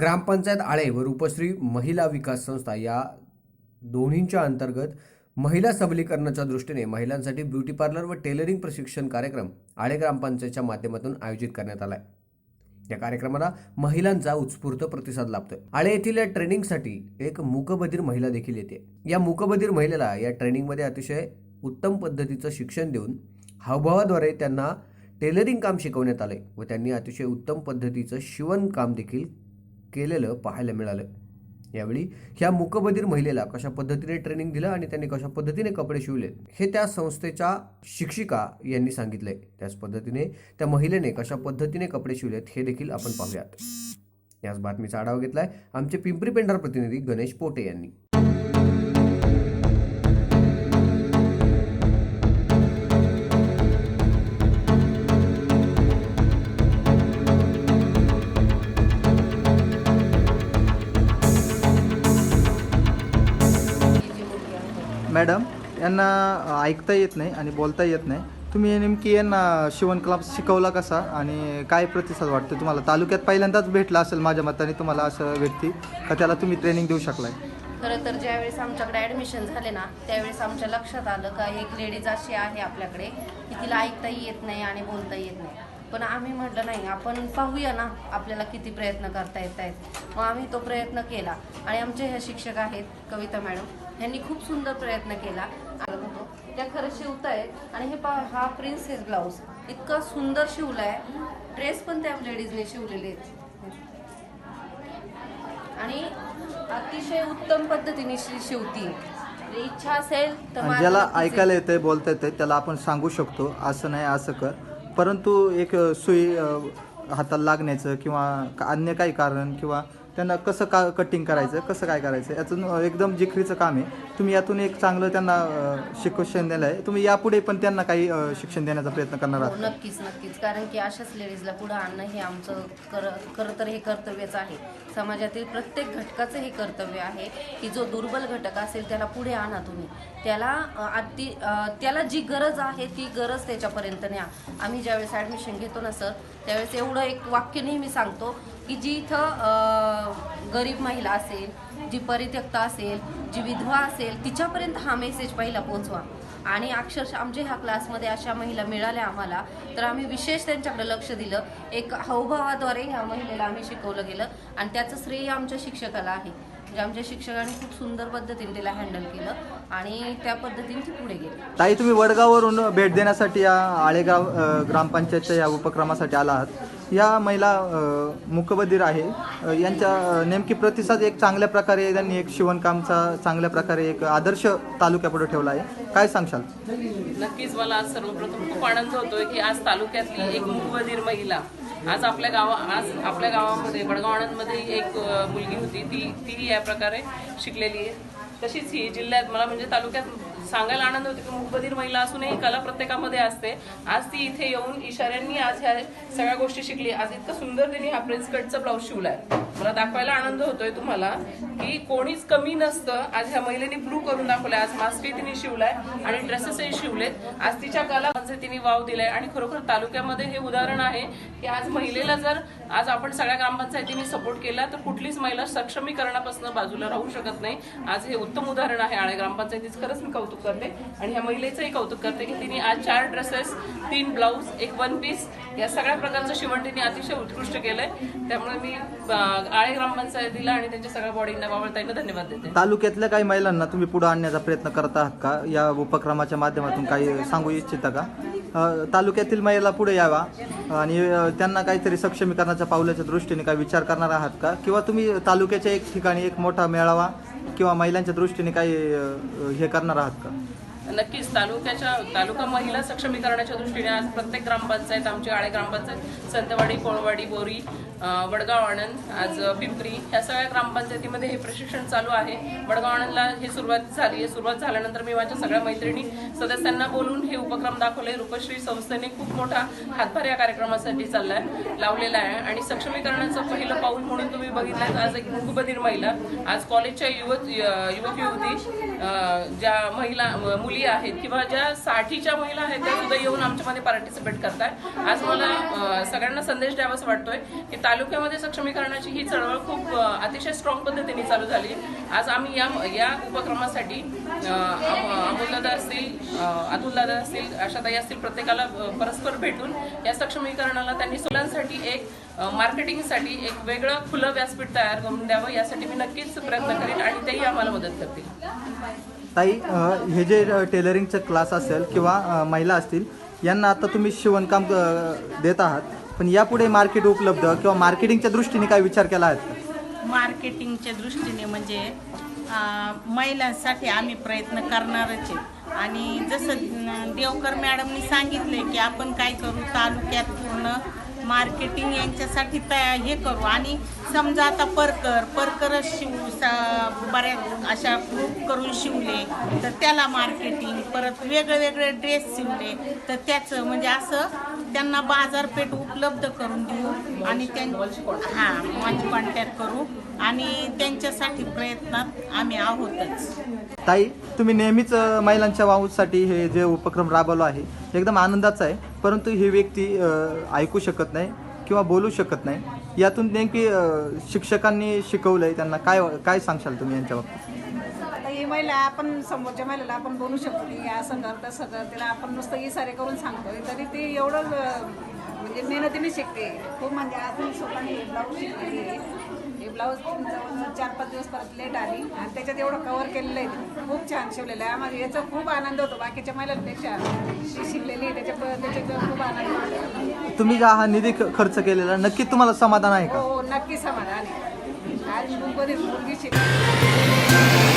ग्रामपंचायत आळे व रूपश्री महिला विकास संस्था या दोन्हींच्या अंतर्गत महिला सबलीकरणाच्या दृष्टीने महिलांसाठी ब्युटी पार्लर व टेलरिंग प्रशिक्षण कार्यक्रम आळे ग्रामपंचायतच्या माध्यमातून आयोजित करण्यात आला आहे या कार्यक्रमाला महिलांचा उत्स्फूर्त प्रतिसाद लाभतोय. आळे येथील या ट्रेनिंगसाठी एक मूकबधीर महिला देखील येते. या मूकबधीर महिलेला या ट्रेनिंगमध्ये अतिशय उत्तम पद्धतीचं शिक्षण देऊन हावभावाद्वारे त्यांना टेलरिंग काम शिकवण्यात आले व त्यांनी अतिशय उत्तम पद्धतीचं शिवणकाम देखील केलेलं पाहायला मिळालं. यावेळी ह्या मुकबधीर महिलेला कशा पद्धतीने ट्रेनिंग दिलं आणि त्यांनी कशा पद्धतीने कपडे शिवले हे त्या संस्थेच्या शिक्षिका यांनी सांगितले त्याच पद्धतीने त्या महिलेने कशा पद्धतीने कपडे शिवलेत हे देखील आपण पाहूयात. याच बातमीचा आढावा घेतलाय आमचे पिंपरी पेंढार प्रतिनिधी गणेश पोटे यांनी. मॅडम यांना ऐकता येत नाही आणि बोलता येत नाही. तुम्ही नेमकी यांना शिवण क्लास शिकवला कसा आणि काय प्रतिसाद वाटतो? तुम्हाला तालुक्यात पहिल्यांदाच भेटला असेल माझ्या मताने तुम्हाला असं व्यक्ती का त्याला तुम्ही ट्रेनिंग देऊ शकलाय? खरं तर ज्यावेळेस आमच्याकडे ॲडमिशन झाले ना त्यावेळेस आमच्या लक्षात आलं का एक लेडीज अशी आहे आपल्याकडे की तिला ऐकताही येत नाही आणि बोलता येत नाही. पण आम्ही म्हटलं नाही आपण पाहूया ना आपल्याला किती प्रयत्न करता येत आहेत मग आम्ही तो प्रयत्न केला. आणि आमचे ह्या शिक्षक आहेत कविता मॅडम यांनी खूप सुंदर प्रयत्न केला. होतो त्या खरं शिवतायत आणि हे पा हा प्रिन्सेस ब्लाऊज इतका सुंदर शिवलाय. ड्रेस पण त्या लेडीजने शिवलेले आहेत. आणि अतिशय उत्तम पद्धतीने शिवती. म्हणजे इच्छा असेल तर ज्याला आहे. ऐकायला येतंय बोलता येतंय त्याला आपण सांगू शकतो. असं नाही असं कर. परंतु एक सुई हाताला लागण्याचं किंवा अन्य काही कारण किंवा त्यांना कसं का कटिंग करायचं कसं काय करायचं यातून अ, एकदम जिखरीचं काम आहे. तुम्ही यातून एक चांगलं त्यांना शिक्षण दिलं आहे तुम्ही यापुढे पण त्यांना काही शिक्षण देण्याचा प्रयत्न करणार हो आहात नक्कीच नक्कीच. कारण की अशाच लेडीजला पुढे आणणं हे आमचं कर खरं तर हे कर्तव्यच आहे. समाजातील प्रत्येक घटकाचं हे कर्तव्य आहे की जो दुर्बल घटक असेल त्याला पुढे आणा तुम्ही. त्याला अति त्याला जी गरज आहे ती गरज त्याच्यापर्यंत न्या. आम्ही ज्यावेळेस ॲडमिशन घेतो ना सर त्यावेळेस एवढं एक वाक्य नेहमी सांगतो की जी इथं गरीब महिला असेल जी परित्यक्त असेल जी विधवा असेल तिच्यापर्यंत हा मेसेज पहिला पोचवा आणि अक्षरशः आमच्या ह्या क्लासमध्ये अशा महिला मिळाल्या आम्हाला. तर आम्ही विशेष त्यांच्याकडे लक्ष दिलं. एक हावभावाद्वारे ह्या महिलेला आम्ही शिकवलं गेलं. आणि त्याचं श्रेय आमच्या शिक्षकाला आहे. म्हणजे आमच्या शिक्षकांनी खूप सुंदर पद्धतीने तिला हँडल केलं आणि त्या पद्धतीने ती पुढे गेली. ताई तुम्ही वडगाववरून भेट देण्यासाठी या आळेगाव अ, ग्रामपंचायतच्या या उपक्रमासाठी आला आहात. या महिला अ, मूकबधीर आहे. अ, यांच्या अ, नेमकी प्रतिसाद एक चांगल्या प्रकारे त्यांनी एक शिवणकामचा चांगल्या प्रकारे एक आदर्श तालुक्यापुढे ठेवला आहे. काय सांगशाल? नक्कीच मला आज सर्वप्रथम खूप आनंद होतोय की आज तालुक्यातली एक मुखबधीर महिला आज आपल्या गावा आज आपल्या गावामध्ये बडगाव आणंदमध्ये एक मुलगी होती. ती ती या प्रकारे शिकलेली आहे. तशीच ही जिल्ह्यात मला म्हणजे तालुक्यात सांगायला आनंद होतो की मुकबधीर महिला असूनही ही कला प्रत्येकामध्ये असते. आज ती इथे येऊन इशाऱ्यांनी आज ह्या सगळ्या गोष्टी शिकली. आज इतकं सुंदर तिने हा प्रिन्स कटचा ब्लाऊज शिवलाय. मला दाखवायला आनंद होतोय तुम्हाला की कोणीच कमी नसतं. आज ह्या महिलेने ब्लू करून दाखवलाय. आज मास्कही तिने शिवलाय आणि ड्रेसेसही शिवलेत. आज तिच्या कला तिने वाव दिलाय. आणि खरोखर तालुक्यामध्ये हे उदाहरण आहे की आज महिलेला जर आज आपण सगळ्या ग्रामपंचायतींनी सपोर्ट केला तर कुठलीच महिला सक्षमीकरणापासून बाजूला राहू शकत नाही. आज हे उत्तम उदाहरण आहे. आणि ग्रामपंचायतीच. खरंच मी कौतुक करते. आणि ह्या महिलेचंही कौतुक करते की तिने आज चार ड्रेसेस तीन ब्लाऊज एक वन पीस या सगळ्या प्रकारचं शिवण तिने अतिशय उत्कृष्ट केलंय. त्यामुळे मी आळे आळे ग्रामपंचायतीला आणि त्यांच्या सगळ्या बॉडींना बावळताईंना धन्यवाद देते. तालुक्यातल्या काही महिलांना तुम्ही पुढे आणण्याचा प्रयत्न करत आहात का? या उपक्रमाच्या माध्यमातून काही सांगू इच्छिता का? तालुक्यातील महिला पुढे यावा आणि त्यांना काहीतरी सक्षमीकरणाच्या पावलाच्या दृष्टीने काही विचार करणार आहात का? किंवा तुम्ही तालुक्याच्या एक ठिकाणी एक मोठा मेळावा किंवा महिलांच्या दृष्टीने काही अ, हे करणार आहात का? नक्कीच. तालुक्याच्या तालुका महिला सक्षमीकरणाच्या दृष्टीने आज प्रत्येक ग्रामपंचायत आमची आळे ग्रामपंचायत संतवाडी कोळवाडी बोरी वडगाव आणंद आज पिंपरी ह्या सगळ्या ग्रामपंचायतीमध्ये हे प्रशिक्षण चालू आहे. वडगाव आणंदला ही सुरुवात झाली आहे. सुरुवात झाल्यानंतर मी माझ्या सगळ्या मैत्रिणी सदस्यांना बोलून हे उपक्रम दाखवले. रूपश्री संस्थेने खूप मोठा हातभार या कार्यक्रमासाठी चाललाय लावलेला आहे. आणि सक्षमीकरणाचं पहिलं पाऊल म्हणून तुम्ही बघितलं आज एक मुखबधीर महिला आज कॉलेजच्या युवक युवक युवती ज्या महिला मुली आहेत किंवा ज्या साठीच्या महिला आहेत त्या सुद्धा येऊन आमच्यामध्ये पार्टिसिपेट करतात आज मला सगळ्यांना संदेश द्यावासा वाटतोय की तालुक्यामध्ये सक्षमीकरणाची ही चळवळ खूप अतिशय स्ट्रॉंग पद्धतीने चालू झाली. आज आम्ही या या उपक्रमासाठी दादा असतील अं, अतुलदादा असतील आशाताई असतील प्रत्येकाला परस्पर भेटून या सक्षमीकरणाला त्यांनी मुलांसाठी एक मार्केटिंगसाठी एक वेगळं खुलं व्यासपीठ तयार करून द्यावं यासाठी मी नक्कीच प्रयत्न करेन आणि तेही आम्हाला मदत करतील ताई हे जे टेलरिंगचं क्लास असेल किंवा महिला असतील यांना आता तुम्ही शिवणकाम देत आहात पण यापुढे मार्केट उपलब्ध किंवा मार्केटिंगच्या दृष्टीने काय विचार केला आहे का? मार्केटिंगच्या दृष्टीने म्हणजे महिलांसाठी आम्ही प्रयत्न करणारच आहे. आणि जसं देवकर मॅडमनी सांगितले की आपण काय करू तालुक्यात पूर्ण मार्केटिंग यांच्यासाठी तया हे करू. आणि समजा आता परकर परकरच शिवू सा- बऱ्याच अशा ग्रुप करून शिवले तर त्याला मार्केटिंग परत वेगळे वेगळे ड्रेस शिवले तर त्याचं म्हणजे असं त्यांना बाजारपेठ उपलब्ध करून देऊ आणि त्यां हां मंच कॉन्टॅक्ट करू आणि त्यांच्यासाठी प्रयत्नात आम्ही आहोतच. ताई तुम्ही नेहमीच महिलांच्या वाऊसाठी हे जे उपक्रम राबवलो आहे एकदम आनंदाचा आहे परंतु ही व्यक्ती ऐकू शकत नाही किंवा बोलू शकत नाही. यातून नेमकी अ, शिक्षकांनी शिकवलंय त्यांना. काय काय सांगशाल तुम्ही यांच्या बाबतीत? आता ही महिला आपण समोरच्या महिलेला आपण बोलू शकतो की असं कर तसं कर तिला आपण नुसतं इसारे करून सांगतोय तरी ती एवढं अं, म्हणजे मेहनतीने शिकते. खूप म्हणजे आपण स्वतःने हे ब्लाऊज शिकलेली आहे. हे ब्लाऊज जवळजवळ चार पाच दिवस परत लेट आली आणि त्याच्यात एवढं कव्हर केलेलं आहे. खूप छान शिवलेलं आहे. आम्हाला याचा खूप आनंद होतो. बाकीच्या महिलांपेक्षा ती शिकलेली आहे. त्याच्या त्याच्यात खूप आनंद होतो. तुम्ही जो हा निधी ख- खर्च केलेला? नक्की तुम्हाला समाधान आहे का? हो नक्की समाधान आहे. आज मुलगी शिक